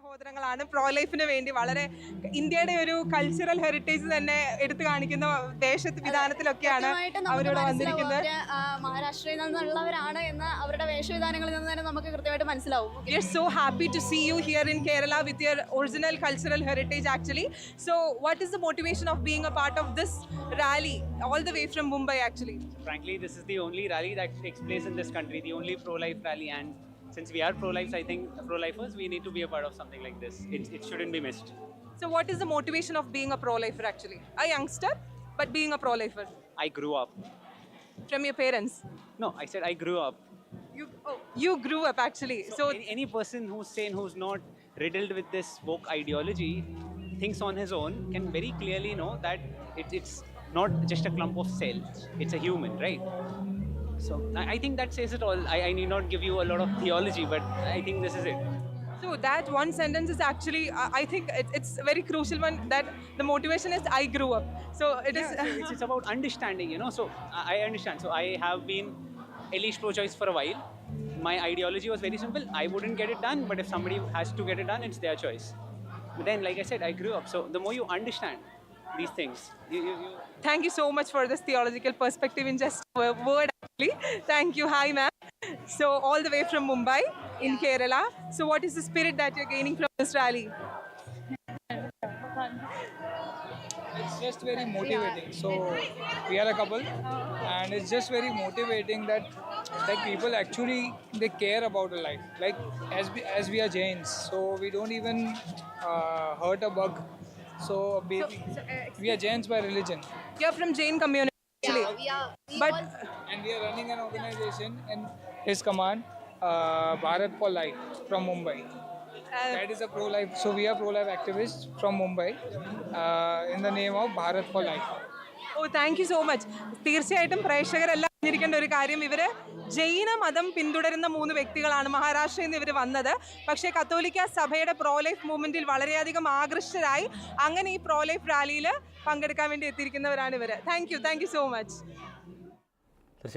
സഹോദരങ്ങളാണ്. പ്രോ ലൈഫിന് വേണ്ടി വളരെ ഇന്ത്യയുടെ ഒരു കൾച്ചറൽ ഹെറിറ്റേജ് തന്നെ എടുത്തു കാണിക്കുന്ന ദേശത്ത് വിധാനത്തിലൊക്കെയാണ് അവരോട് വന്നിരിക്കുന്നത്. മഹാരാഷ്ട്രയിൽ നിന്നുള്ളവരാണ് എന്ന് അവരുടെ വേഷവിധാനങ്ങളിൽ നിന്ന് തന്നെ നമുക്ക് കൃത്യമായിട്ട് മനസ്സിലാവും. We so happy to see you here in Kerala with your original cultural heritage actually so what is the motivation of being a part of this rally all the way from Mumbai actually frankly this is the only rally that takes place in this country the only pro life rally and since we are pro-life, I think pro-lifers, we need to be a part of something like this. It, it shouldn't be missed. So what is the motivation of being a pro-lifer actually? A youngster but being a pro-lifer I grew up. from your parents. No, I said I grew up. You, oh, you grew up actually. So, any, any person who's sane, who's not riddled with this woke ideology, thinks on his own, can very clearly know that it, it's not just a clump of cells. It's a human, right? So I, I think that says it all. I, I need not give you a lot of theology, but I think this is it. so that one sentence is actually, I I think it, it's a very crucial one that the motivation is I grew up. So it is. Yeah, so it's, it's about understanding, you know. So I I understand. So I have been least pro-choice for a while. My ideology was very simple. I wouldn't get it done, but if somebody has to get it done, it's their choice. But then, like I said, I grew up. So the more you understand these things, you, you, you Thank you so much for this theological perspective in just a word actually. Thank you. Hi, ma'am. So all the way from Mumbai in Kerala. So what is the spirit that you're gaining from this rally? it's just very motivating so we are a couple and it's just very motivating that like people actually they care about a life like as we, as we are jains so we don't even uh, hurt a bug so we, we are jains by religion. You're from Jain community actually. we are, we But all- and we are running an organization in his command uh, bharat for life from mumbai. Uh, that is a pro-life so we are pro-life activists from mumbai uh, in the name of bharat for life oh thank you so much തീർച്ചയായിട്ടും പ്രേക്ഷകരെല്ലാം അറിഞ്ഞിരിക്കേണ്ട ഒരു കാര്യം ഇവർ ജൈന മതം പിന്തുടരുന്ന മൂന്ന് വ്യക്തികളാണ് മഹാരാഷ്ട്രയിൽ നിന്ന് ഇവർ വന്നത്. പക്ഷേ കത്തോലിക്ക സഭയുടെ പ്രോ ലൈഫ് മൂവ്മെന്റിൽ വളരെയധികം ആകൃഷ്ടരായി അങ്ങനെ ഈ പ്രോ ലൈഫ് റാലിയിൽ പങ്കെടുക്കാൻ വേണ്ടി എത്തിയിരിക്കുന്നവരാണ് ഇവർ thank you thank you so much